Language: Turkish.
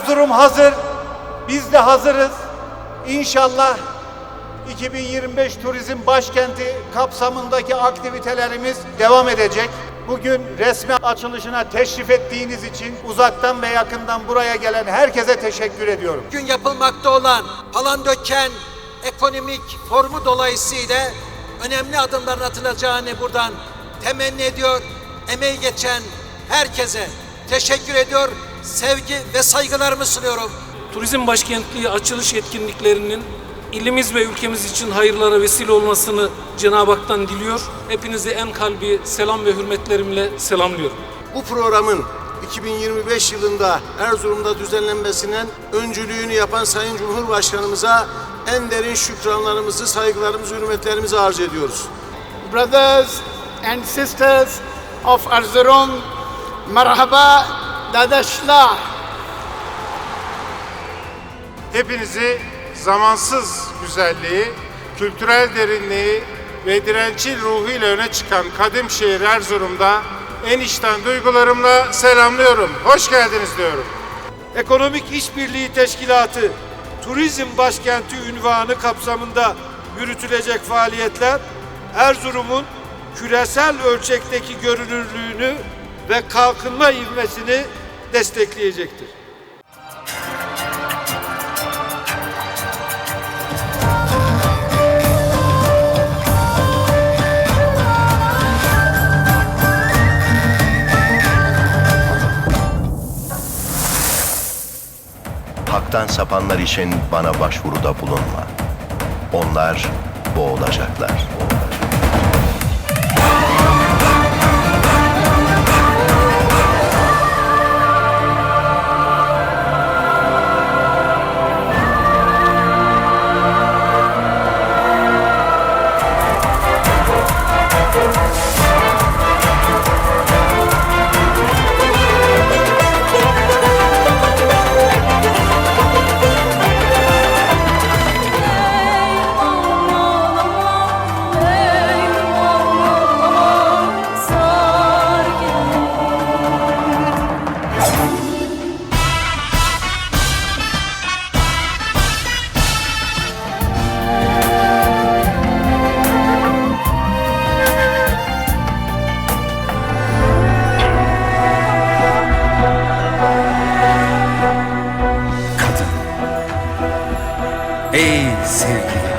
Erzurum hazır. Biz de hazırız. İnşallah 2025 Turizm Başkenti kapsamındaki aktivitelerimiz devam edecek. Bugün resmi açılışına teşrif ettiğiniz için uzaktan ve yakından buraya gelen herkese teşekkür ediyorum. Bugün yapılmakta olan Palandöken ekonomik forumu dolayısıyla önemli adımların atılacağını buradan temenni ediyor. Emeği geçen herkese teşekkür ediyor. Sevgi ve saygılarımı sunuyorum. Turizm başkentliği açılış etkinliklerinin ilimiz ve ülkemiz için hayırlara vesile olmasını Cenab-ı Hak'tan diliyor. Hepinizi en kalbi selam ve hürmetlerimle selamlıyorum. Bu programın 2025 yılında Erzurum'da düzenlenmesinin öncülüğünü yapan Sayın Cumhurbaşkanımıza en derin şükranlarımızı, saygılarımızı, hürmetlerimizi arz ediyoruz. brothers and sisters of Erzurum, merhaba dadaşlar. Hepinizi zamansız güzelliği, kültürel derinliği ve dirençli ruhuyla öne çıkan kadim şehir Erzurum'da en içten duygularımla selamlıyorum. Hoş geldiniz diyorum. Ekonomik İşbirliği Teşkilatı Turizm Başkenti ünvanı kapsamında yürütülecek faaliyetler Erzurum'un küresel ölçekteki görünürlüğünü ve kalkınma ivmesini destekleyecektir. Hak'tan sapanlar için bana başvuruda bulunma. Onlar boğulacaklar. Eis ele.